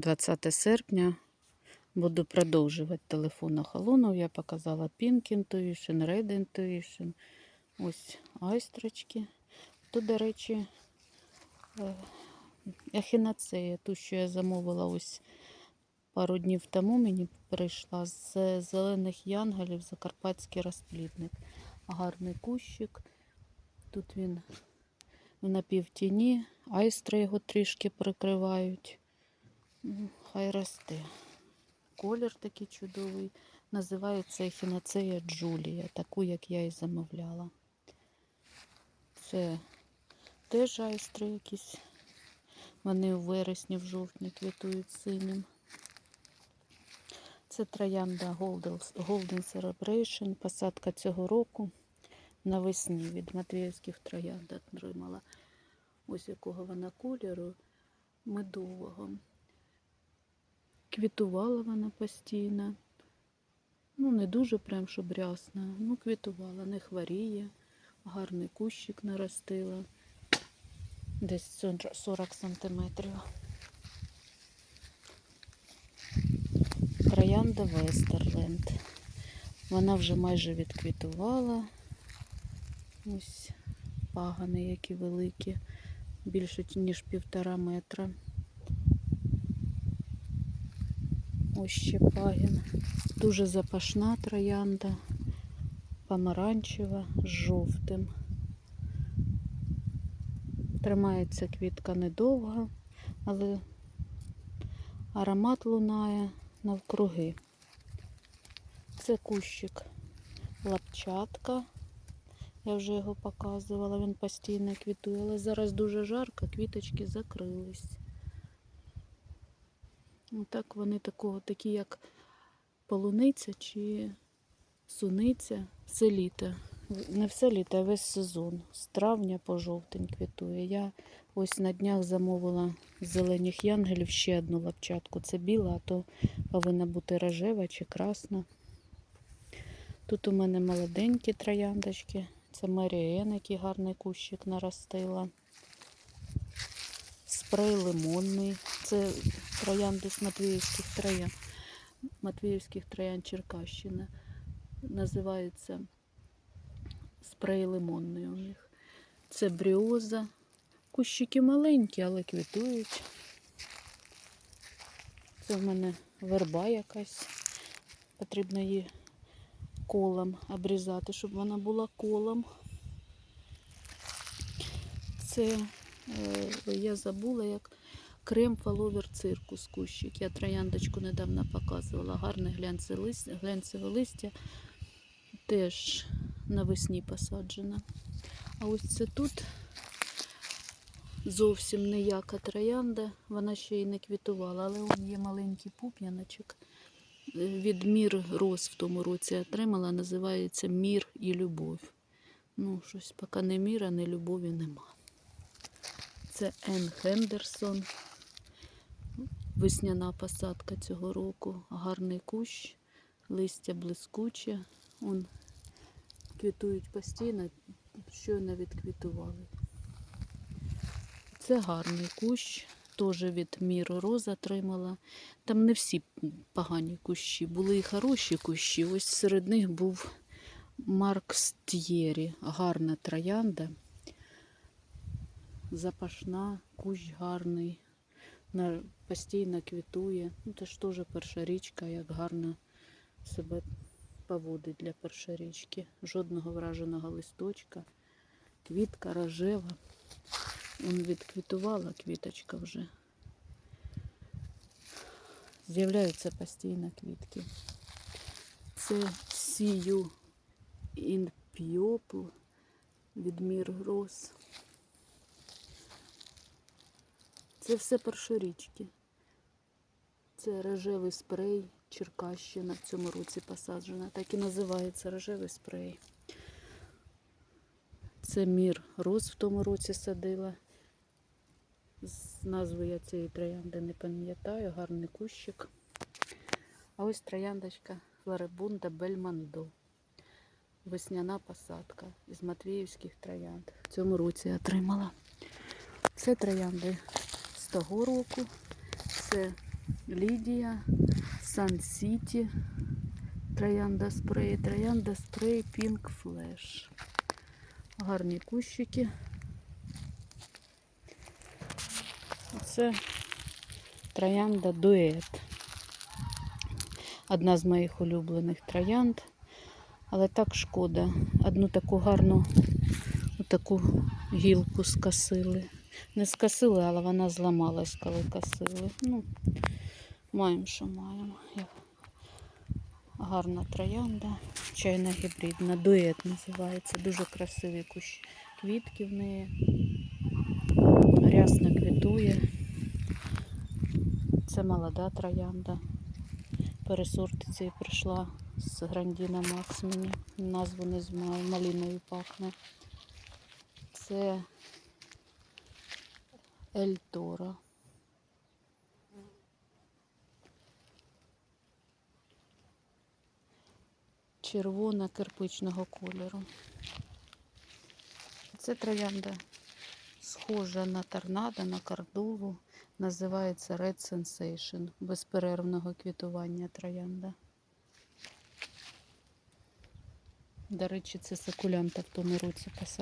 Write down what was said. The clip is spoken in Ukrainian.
20 серпня. Буду продовжувати телефон охолонув. Я показала Pink Intuition, Red Intuition. Ось айстрочки. Тут, до речі, е, ехінацея, ту, що я замовила ось пару днів тому, мені прийшла з зелених янголів Закарпатський розплідник. Гарний кущик. Тут він в напівтіні, айстри його трішки прикривають. Ну, Хай росте. Колір такий чудовий. Називається ехінацея Джулія, таку, як я і замовляла. Це теж айстри якісь. Вони у вересні, в жовтні квітують синім. Це троянда Golden Celebration, посадка цього року навесні від Матвіївських троянд отримала. Ось якого вона кольору медового. Квітувала вона постійно. Ну, не дуже прям, щоб рясна. Ну, квітувала, не хворіє. Гарний кущик наростила. Десь 40 сантиметрів. Троянда Вестерленд. Вона вже майже відквітувала. Ось пагани, які великі, більше ніж півтора метра. Ось ще пагін. Дуже запашна троянда, помаранчева з жовтим. Тримається квітка недовго, але аромат лунає навкруги. Це кущик лапчатка. Я вже його показувала, він постійно квітує, але зараз дуже жарко, квіточки закрились. Так вони такого, такі як полуниця чи суниця, все літо. Не все літо, а весь сезон. З травня по жовтень квітує. Я ось на днях замовила з зелених янгелів ще одну лапчатку. Це біла, а то повинна бути рожева чи красна. Тут у мене молоденькі трояндочки. Це Маріен, який гарний кущик наростила. Спрей лимонний. Це троянди з Матвіївських троян. Матвіївських троян Черкащина. Називається спрей лимонний у них. Це бріоза. Кущики маленькі, але квітують. Це в мене верба якась. Потрібно її колом обрізати, щоб вона була колом. Це е, я забула, як крем фаловер циркус кущик. Я трояндочку недавно показувала. Гарне глянцеве листя, теж навесні посаджена. А ось це тут зовсім ніяка троянда, вона ще й не квітувала, але он є маленький пуп'яночок. Від мір роз в тому році отримала, називається Мір і любов. Ну, щось поки не міра, не любові нема. Це Ен Хендерсон. Весняна посадка цього року. Гарний кущ, листя блискуче. Он квітують постійно, щойно відквітували. Це гарний кущ, теж від Міру Роз отримала. Там не всі погані кущі, були і хороші кущі. Ось серед них був Марк Ст'єрі, гарна троянда. Запашна, кущ гарний, на- постійно квітує. Ну, це ж теж перша річка, як гарно себе поводить для першорічки. Жодного враженого листочка, квітка рожева. Он відквітувала квіточка вже. З'являються постійно квітки. Це сію інпіопл від Мір. Це все першорічки. Це рожевий спрей Черкащина в цьому році посаджена. Так і називається рожевий спрей. Це мір роз в тому році садила. З назви я цієї троянди не пам'ятаю, гарний кущик. А ось трояндочка Флорибунда Бельмандо. Весняна посадка із Матвіївських троянд. В цьому році отримала. Це троянди з того року. Це Лідія, Сан Сіті, Троянда спрей, Троянда спрей, Пінк Флеш. Гарні кущики. Це троянда дует. Одна з моїх улюблених троянд. Але так шкода. Одну таку гарну таку гілку скосили. Не скосили, але вона зламалась, коли косили. Ну, маємо, що маємо. Гарна троянда, чайна гібридна, дует називається. Дуже красивий кущ квітки в неї. Рясно квітує. Це молода троянда. Пересорт цієї прийшла з Грандіна Макс мені. Назву не знаю, малиною пахне. Це Ель Червона кирпичного кольору. Це троянда схожа на торнадо, на кордову. Називається Red Sensation безперервного квітування троянда. До речі, це сакулянта в тому році посаджена.